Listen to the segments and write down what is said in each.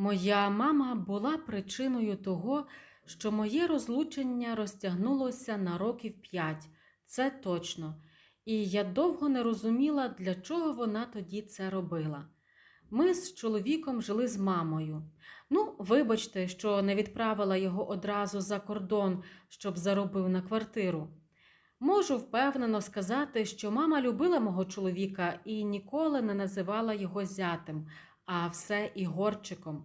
Моя мама була причиною того, що моє розлучення розтягнулося на років п'ять, це точно, і я довго не розуміла, для чого вона тоді це робила. Ми з чоловіком жили з мамою. Ну, вибачте, що не відправила його одразу за кордон, щоб заробив на квартиру. Можу впевнено сказати, що мама любила мого чоловіка і ніколи не називала його зятем, а все Ігорчиком.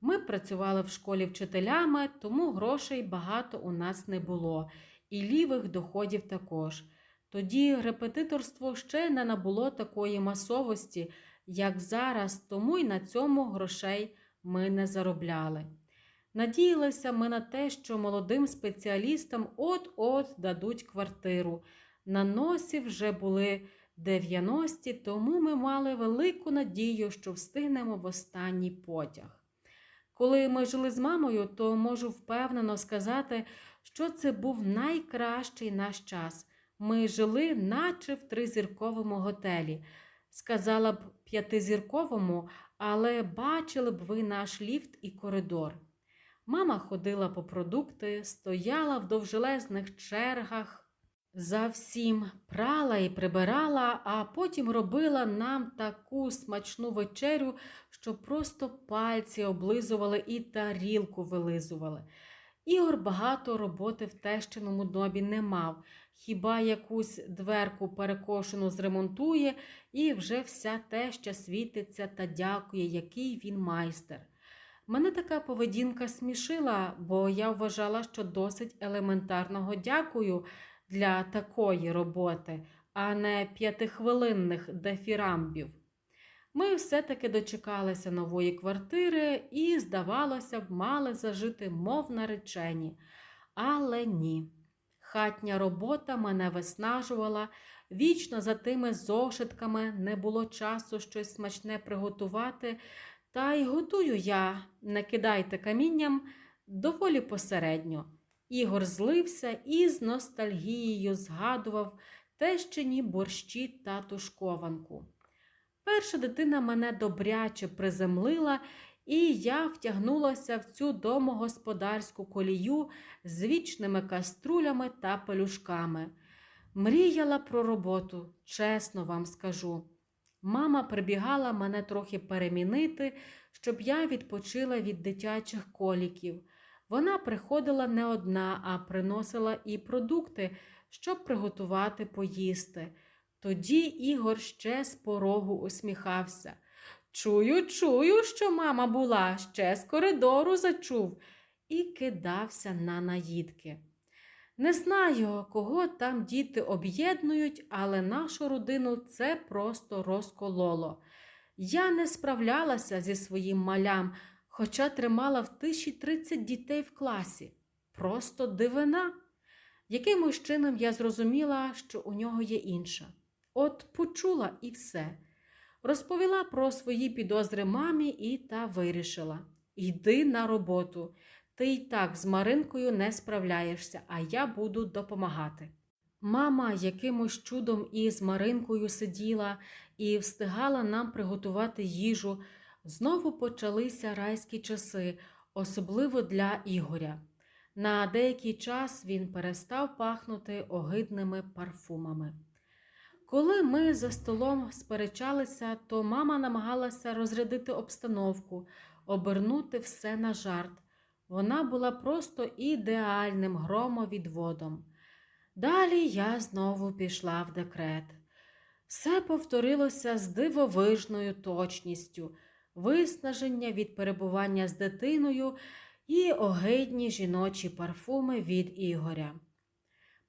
Ми працювали в школі вчителями, тому грошей багато у нас не було, і лівих доходів також. Тоді репетиторство ще не набуло такої масовості, як зараз, тому й на цьому грошей ми не заробляли. Надіялися ми на те, що молодим спеціалістам от-от дадуть квартиру. На носі вже були 90-ті, тому ми мали велику надію, що встигнемо в останній потяг. Коли ми жили з мамою, то можу впевнено сказати, що це був найкращий наш час. Ми жили, наче в тризірковому готелі. Сказала б п'ятизірковому, але бачили б ви наш ліфт і коридор. Мама ходила по продукти, стояла в довжелезних чергах, за всім прала і прибирала, а потім робила нам таку смачну вечерю, що просто пальці облизували і тарілку вилизували. Ігор багато роботи в тещиному домі не мав, хіба якусь дверку перекошену зремонтує, і вже вся теща світиться та дякує, який він майстер. Мене така поведінка смішила, бо я вважала, що досить елементарного дякую для такої роботи, а не п'ятихвилинних дефірамбів. Ми все-таки дочекалися нової квартири і, здавалося б, мали зажити, мов наречені. Але ні. Хатня робота мене виснажувала, вічно за тими зошитками не було часу щось смачне приготувати. Та й готую я, не кидайте камінням, доволі посередньо. Ігор злився і з ностальгією згадував тещині борщі та тушкованку. Перша дитина мене добряче приземлила, і я втягнулася в цю домогосподарську колію з вічними каструлями та пелюшками. Мріяла про роботу, чесно вам скажу. Мама прибігала мене трохи перемінити, щоб я відпочила від дитячих коліків. Вона приходила не одна, а приносила і продукти, щоб приготувати поїсти. Тоді Ігор ще з порогу усміхався. Чую, чую, що мама була, ще з коридору зачув, і кидався на наїдки. Не знаю, кого там діти об'єднують, але нашу родину це просто розкололо. Я не справлялася зі своїм малям, хоча тримала в тиші 30 дітей в класі. Просто дивина. Якимось чином я зрозуміла, що у нього є інша. От почула і все. Розповіла про свої підозри мамі і та вирішила: йди на роботу. Ти й так з Маринкою не справляєшся, а я буду допомагати. Мама якимось чудом із Маринкою сиділа і встигала нам приготувати їжу. Знову почалися райські часи, особливо для Ігоря. На деякий час він перестав пахнути огидними парфумами. Коли ми за столом сперечалися, то мама намагалася розрядити обстановку, обернути все на жарт. Вона була просто ідеальним громовідводом. Далі я знову пішла в декрет. Все повторилося з дивовижною точністю, виснаження від перебування з дитиною і огидні жіночі парфуми від Ігоря.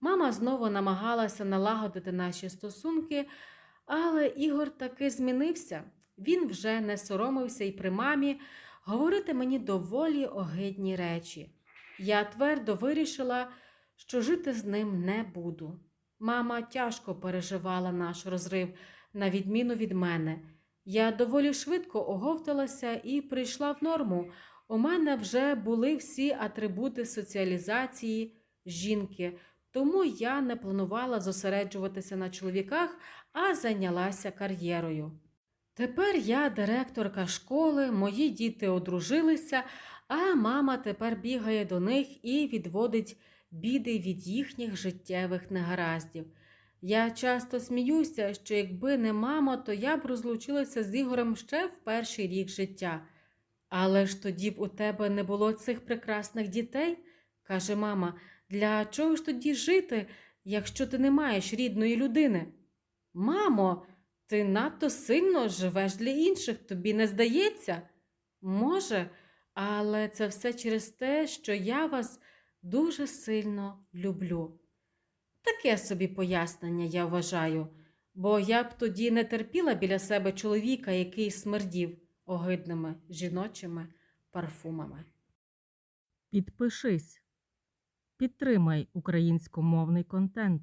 Мама знову намагалася налагодити наші стосунки, але Ігор таки змінився. Він вже не соромився і при мамі говорити мені доволі огидні речі. Я твердо вирішила, що жити з ним не буду. Мама тяжко переживала наш розрив, на відміну від мене. Я доволі швидко оговталася і прийшла в норму. У мене вже були всі атрибути соціалізації жінки, тому я не планувала зосереджуватися на чоловіках, а зайнялася кар'єрою. Тепер я директорка школи, мої діти одружилися, а мама тепер бігає до них і відводить біди від їхніх життєвих негараздів. Я часто сміюся, що якби не мама, то я б розлучилася з Ігорем ще в перший рік життя. Але ж тоді б у тебе не було цих прекрасних дітей, каже мама. Для чого ж тоді жити, якщо ти не маєш рідної людини? Мамо, ти надто сильно живеш для інших, тобі не здається? Може, але це все через те, що я вас дуже сильно люблю. Таке собі пояснення, я вважаю, бо я б тоді не терпіла біля себе чоловіка, який смердів огидними жіночими парфумами. Підпишись. Підтримай українськомовний контент.